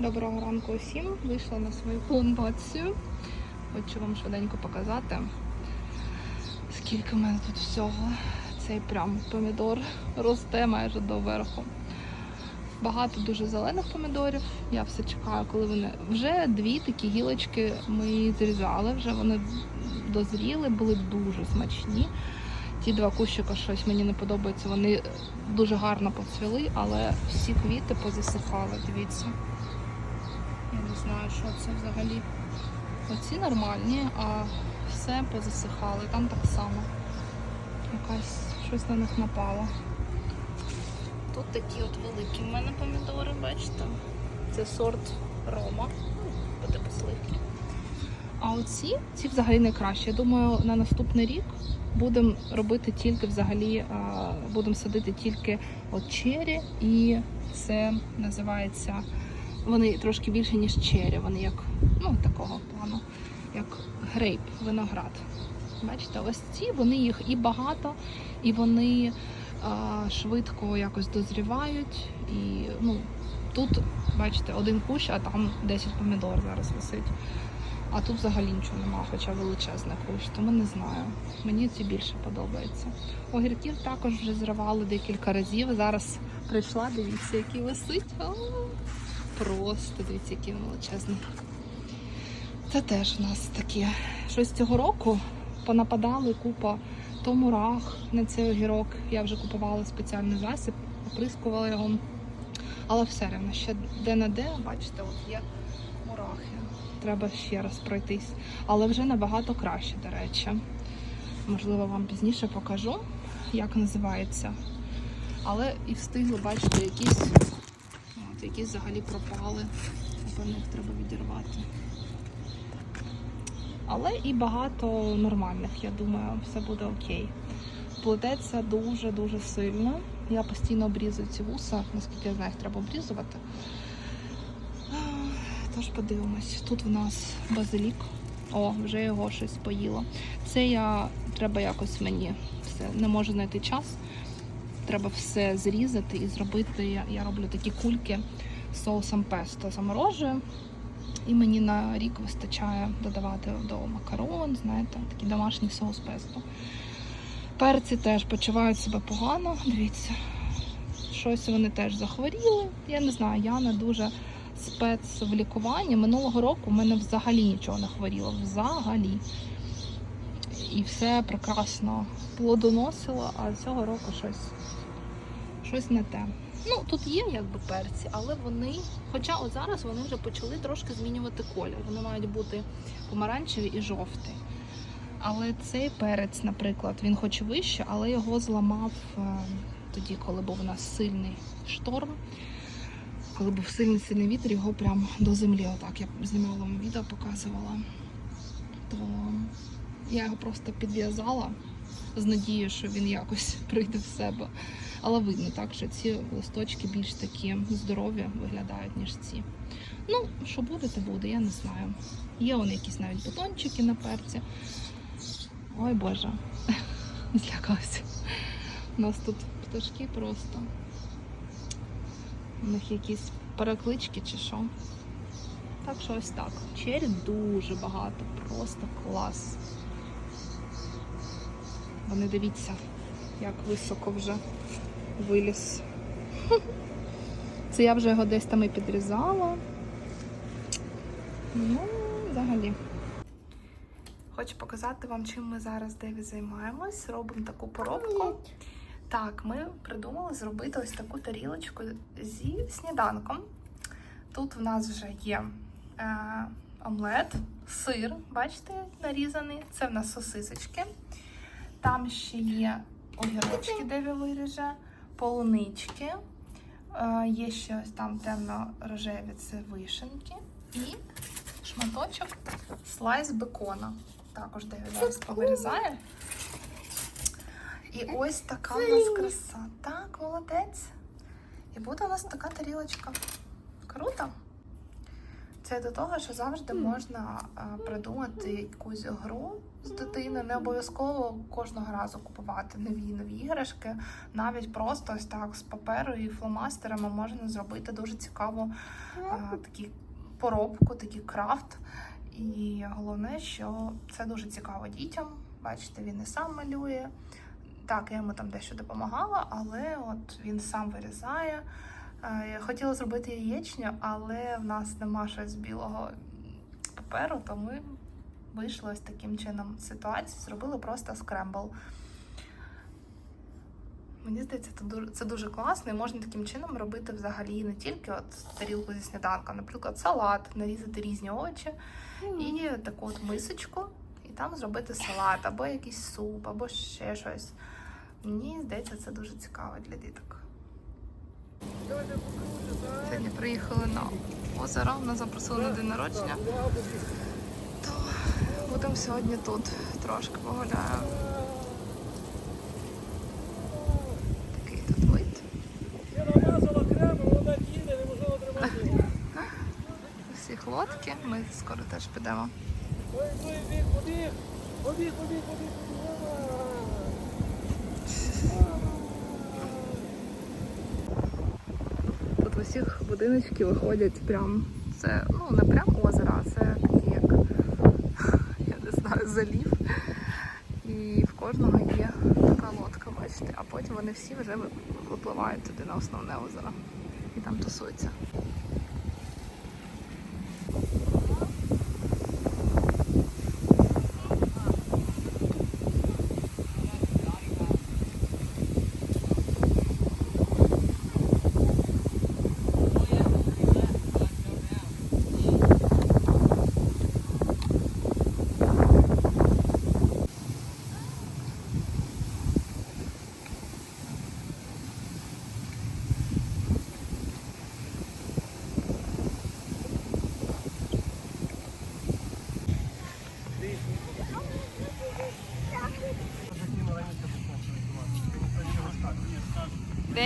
Доброго ранку усім. Вийшла на свою плантацію. Хочу вам швиденько показати, скільки в мене тут всього. Цей прям помідор росте майже до верху. Багато дуже зелених помідорів. Я все чекаю, коли вони. Вже дві такі гілочки ми зрізали, вже вони дозріли, були дуже смачні. Ті два кущика щось мені не подобається. Вони дуже гарно поцвіли, але всі квіти позасихали. Дивіться. Я не знаю, що це взагалі. Оці нормальні, а все позасихали. Там так само. Якась щось на них напало. Тут такі от великі в мене помідори, бачите? Це сорт Рома. Буде посливки. А оці, ці взагалі не краще. Я думаю, на наступний рік будемо робити тільки взагалі, будемо садити тільки от чері, і це називається. Вони трошки більше, ніж чері. Вони як ну, такого плану, як грейп, виноград. Бачите, ось ці вони їх і багато, і вони а, швидко якось дозрівають. І ну, тут, бачите, один кущ, а там 10 помідор зараз висить. А тут взагалі нічого немає, хоча величезний кущ, тому не знаю. Мені ці більше подобається. Огірків також вже зривали декілька разів. Зараз прийшла, дивіться, який висить. Просто дивіться, який він величезний. Це теж у нас таке. Щось цього року понападали купа то мурах на цей огірок. Я вже купувала спеціальний засіб, оприскувала його. Але все рівно ще де-не-де, бачите, от є мурахи. Треба ще раз пройтись. Але вже набагато краще, до речі. Можливо, вам пізніше покажу, як називається. Але і встигли бачити якісь, якісь взагалі пропали. Напевно, їх треба відірвати. Але і багато нормальних, я думаю, все буде окей. Плететься дуже-дуже сильно. Я постійно обрізую ці вуса, наскільки я знаю, їх треба обрізувати. Тож подивимось. Тут в нас базилік. О, вже його щось поїло. Це я треба якось мені все. Не можу знайти час. Треба все зрізати і зробити. Я, роблю такі кульки з соусом песто. Заморожую. І мені на рік вистачає додавати до макарон, знаєте, такий домашній соус песто. Перці теж почувають себе погано. Дивіться, щось вони теж захворіли. Я не знаю, я не дуже спец в лікуванні. Минулого року в мене взагалі нічого не хворіло. Взагалі. І все прекрасно плодоносило, а цього року щось, щось не те. Ну, тут є якби перці, але вони, хоча от зараз вони вже почали трошки змінювати колір. Вони мають бути помаранчеві і жовті. Але цей перець, наприклад, він хоч вище, але його зламав е, тоді, коли був у нас сильний шторм. Коли був сильний сильний вітер, його прям до землі. Отак я знімала вам відео, показувала. То я його просто підв'язала з надією, що він якось прийде в себе. Але видно так, що ці листочки більш такі здорові виглядають, ніж ці. Ну, що буде, то буде, я не знаю. Є вони якісь навіть бутончики на перці. Ой Боже, злякалася. У нас тут пташки просто. У них якісь переклички чи що. Так що ось так. Чері дуже багато, просто клас. Вони дивіться, як високо вже виліз. Це я вже його десь там і підрізала. Ну, взагалі. Хочу показати вам, чим ми зараз Деві займаємось. Робимо таку поробку. Так, ми придумали зробити ось таку тарілочку зі сніданком. Тут в нас вже є е, омлет, сир, бачите, нарізаний. Це в нас сосисочки. Там ще є огірочки, Деві виріже, полунички. Е, є ще ось там темно-рожеві, це вишенки. І шматочок слайс бекона. Також Деві зараз повирізає. І ось така у нас краса. Так, молодець. І буде у нас така тарілочка. Круто. Це до того, що завжди можна придумати якусь гру з дитиною. Не обов'язково кожного разу купувати нові нові іграшки. Навіть просто ось так з паперу і фломастерами можна зробити дуже цікаву такі поробку, такий крафт. І головне, що це дуже цікаво дітям. Бачите, він і сам малює. Так, я йому там дещо допомагала, але от він сам вирізає. Е, Я хотіла зробити яєчню, але в нас нема щось білого паперу, то ми вийшли ось таким чином з ситуації, зробили просто скрембл. Мені здається, це дуже, це дуже класно, і можна таким чином робити взагалі не тільки от тарілку зі сніданком, наприклад, салат, нарізати різні овочі і таку от мисочку, і там зробити салат, або якийсь суп, або ще щось. Мені здається, це дуже цікаво для діток. Сьогодні приїхали на озеро, нас запросили на день народження. То будемо сьогодні тут трошки погуляємо. Такий тут вид. Всіх лодки. Ми скоро теж підемо. Тут будиночки виходять прям. Це ну не прям озеро, а це такі як я не знаю, залів. І в кожного є така лодка, бачите, а потім вони всі вже випливають туди на основне озеро і там тусуються.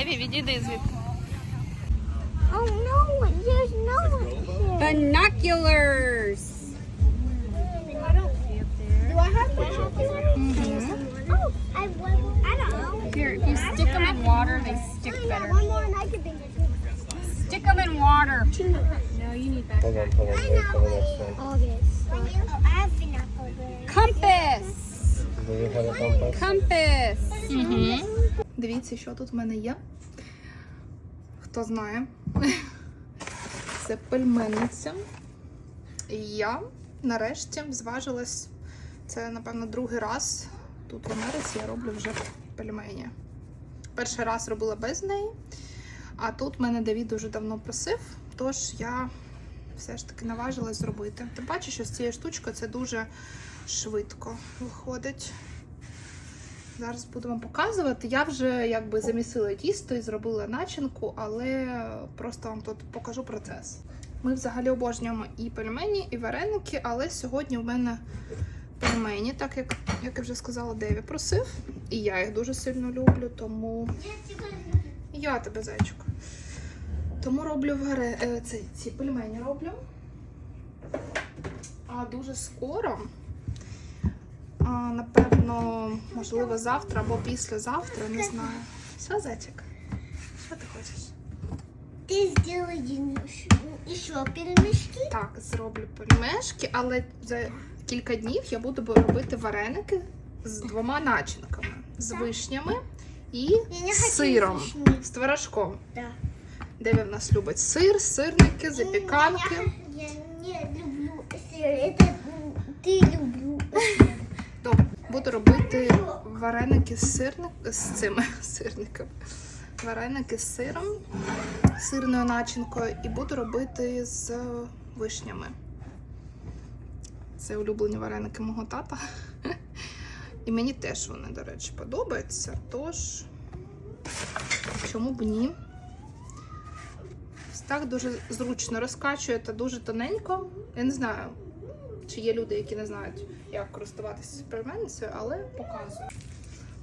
Деві, відійди звідти. Oh no, there's no one here. Binoculars. Do I have binoculars? Oh, I, I don't know. Here, if you stick them in water, they stick Oh, yeah, better. one more and I can think of Stick them in water. No, you need that. Hold on, hold on, wait for the next one. August. Oh, I have binoculars. Compass. Do you have a compass? Compass. Дивіться, що тут в мене є. Хто знає. Це пельменниця. І я нарешті зважилась. Це, напевно, другий раз тут в Америці я роблю вже пельмені. Перший раз робила без неї, а тут мене Давід дуже давно просив, тож я все ж таки наважилась зробити. Тим паче, що з цією штучкою це дуже швидко виходить. Зараз буду вам показувати. Я вже якби замісила тісто і зробила начинку, але просто вам тут покажу процес. Ми взагалі обожнюємо і пельмені, і вареники, але сьогодні в мене пельмені, так як, як я вже сказала, Деві просив. І я їх дуже сильно люблю, тому я тебе зайчик. Тому роблю варе... е, ці, ці пельмені роблю. А дуже скоро а, напевно, можливо, завтра або післязавтра, не знаю. Все, зайчик? Що ти хочеш? Ты сделаешь еще пельмешки? Так, зроблю пельмешки, але за кілька днів я буду робити вареники з двома начинками: з вишнями і Я не хочу сиром, вишні. з творожком. Да. Де в нас любить сир, сирники, запіканки. Я, я не люблю сыр. Это м, ты люблю сыр. Добре, буду робити вареники з сирник з цими сирниками. Вареники з сиром, сирною начинкою, і буду робити з вишнями. Це улюблені вареники мого тата. І мені теж вони, до речі, подобаються. Тож, чому б ні? Так дуже зручно розкачуєте дуже тоненько. Я не знаю, чи є люди, які не знають, як користуватися пельменницею, але показую.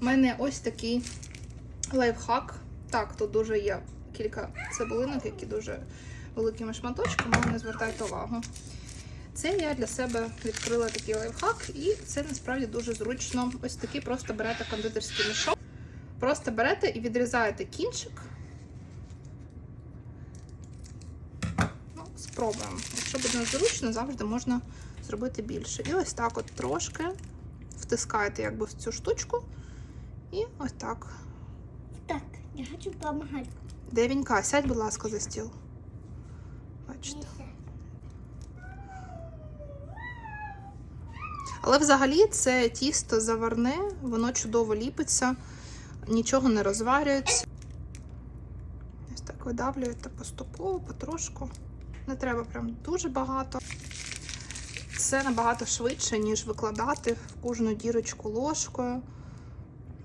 У мене ось такий лайфхак. Так, тут дуже є кілька цибулинок, які дуже великими шматочками, не звертайте увагу. Це я для себе відкрила такий лайфхак, і це насправді дуже зручно. Ось такий просто берете кондитерський мішок, просто берете і відрізаєте кінчик. Ну, спробуємо. Якщо буде незручно, завжди можна зробити більше. І ось так от трошки втискаєте якби в цю штучку. І ось так. Так, я хочу помогать. Девінька, сядь, будь ласка, за стіл. Бачите. Але взагалі це тісто заварне, воно чудово ліпиться, нічого не розварюється. Ось так видавлюєте поступово, потрошку. Не треба прям дуже багато. Це набагато швидше, ніж викладати в кожну дірочку ложкою.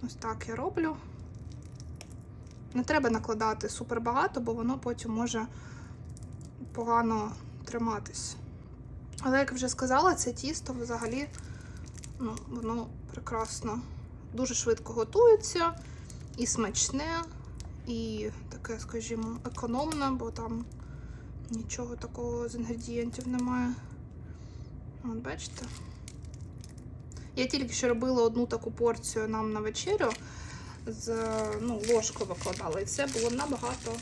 Ось так я роблю. Не треба накладати супер багато, бо воно потім може погано триматись. Але, як вже сказала, це тісто взагалі ну, воно прекрасно, дуже швидко готується, і смачне, і таке, скажімо, економне, бо там нічого такого з інгредієнтів немає. От бачите? Я тільки що робила одну таку порцію нам на вечерю з ну, ложкою викладала, і це було набагато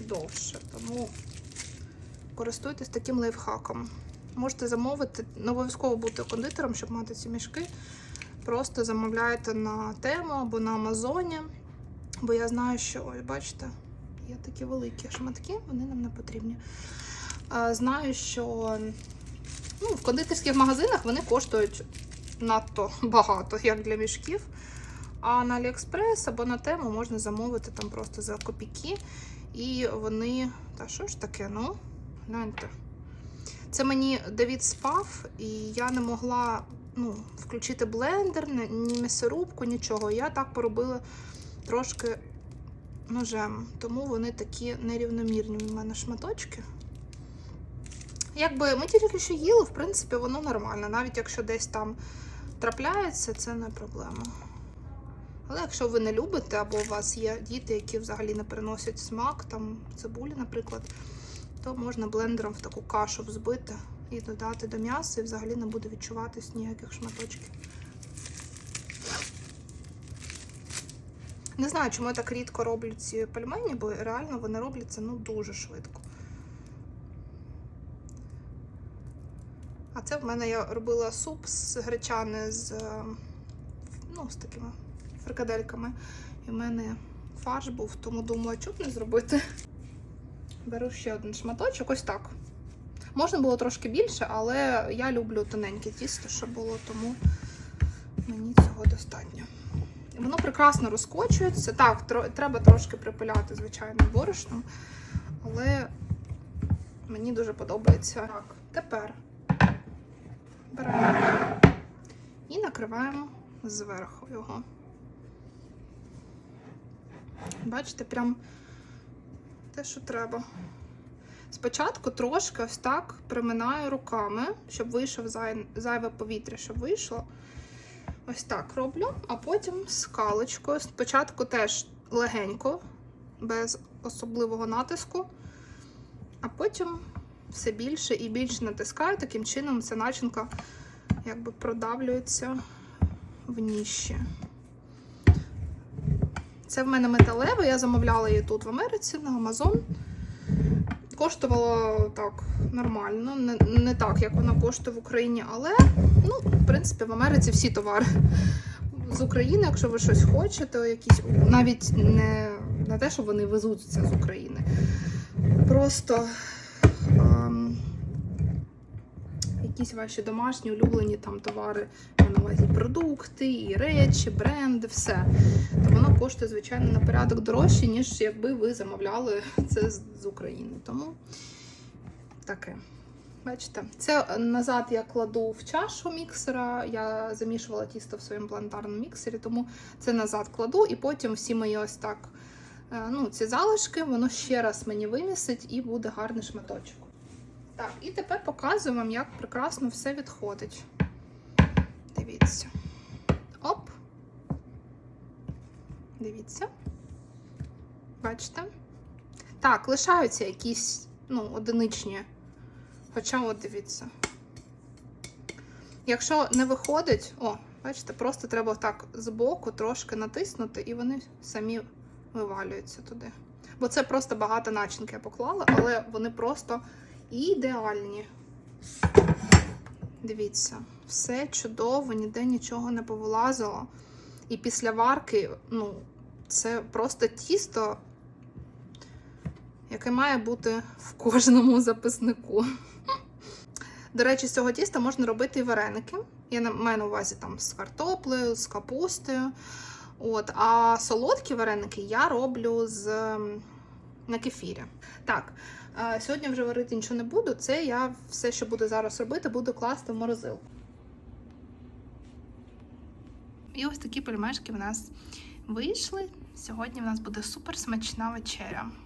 довше. Тому користуйтесь таким лайфхаком. Можете замовити, не обов'язково бути кондитером, щоб мати ці мішки. Просто замовляєте на тему або на Амазоні. Бо я знаю, що, ось бачите, є такі великі шматки, вони нам не потрібні. Знаю, що ну, в кондитерських магазинах вони коштують надто багато, як для мішків. А на Аліекспрес або на тему можна замовити там просто за копійки. І вони. Та що ж таке? Ну, гляньте. Це мені Давід спав, і я не могла ну, включити блендер, ні м'ясорубку, нічого. Я так поробила трошки ножем. Тому вони такі нерівномірні у мене шматочки. Якби ми тільки що їли, в принципі, воно нормально. Навіть якщо десь там трапляється, це не проблема. Але якщо ви не любите, або у вас є діти, які взагалі не переносять смак, там цибулі, наприклад, то можна блендером в таку кашу взбити і додати до м'яса, і взагалі не буде відчуватись ніяких шматочків. Не знаю, чому я так рідко роблю ці пельмені, бо реально вони робляться ну, дуже швидко. Це в мене я робила суп з гречани з, е, ну, з такими фрикадельками. І в мене фарш був, тому думала, чоб не зробити. Беру ще один шматочок, ось так. Можна було трошки більше, але я люблю тоненьке тісто, щоб було, тому мені цього достатньо. Воно прекрасно розкочується. Так, тро- треба трошки припиляти, звичайно, борошном, але мені дуже подобається. Так, тепер беремо і накриваємо зверху його. Бачите, прям те, що треба. Спочатку трошки ось так приминаю руками, щоб вийшов зай- зайве повітря, щоб вийшло. Ось так роблю, а потім скалочкою. Спочатку теж легенько, без особливого натиску, а потім все більше і більше натискаю. Таким чином ця начинка якби продавлюється в ніші. Це в мене металева, я замовляла її тут в Америці на Amazon. Коштувало так нормально, не, не так, як вона коштує в Україні, але, ну, в принципі, в Америці всі товари з України, якщо ви щось хочете, якісь навіть не, не те, що вони везуться з України. Просто якісь ваші домашні улюблені там товари, на увазі продукти, і речі, бренди, все. То воно коштує, звичайно, на порядок дорожче, ніж якби ви замовляли це з, з України. Тому таке. Бачите, це назад я кладу в чашу міксера. Я замішувала тісто в своєму планетарному міксері, тому це назад кладу, і потім всі мої ось так. е, Ну, ці залишки, воно ще раз мені вимісить і буде гарний шматочок. Так, і тепер показую вам, як прекрасно все відходить. Дивіться. Оп. Дивіться. Бачите? Так, лишаються якісь ну, одиничні. Хоча, от дивіться. Якщо не виходить, о, бачите, просто треба так збоку трошки натиснути, і вони самі вивалюються туди. Бо це просто багато начинки я поклала, але вони просто ідеальні. Дивіться, все чудово, ніде нічого не повилазило. І після варки, ну, це просто тісто, яке має бути в кожному записнику. До речі, з цього тіста можна робити і вареники. Я маю на увазі там з картоплею, з капустою. От, а солодкі вареники я роблю з на кефірі. Так, е, сьогодні вже варити нічого не буду. Це я все, що буду зараз робити, буду класти в морозилку. І ось такі пельмешки в нас вийшли. Сьогодні в нас буде супер смачна вечеря.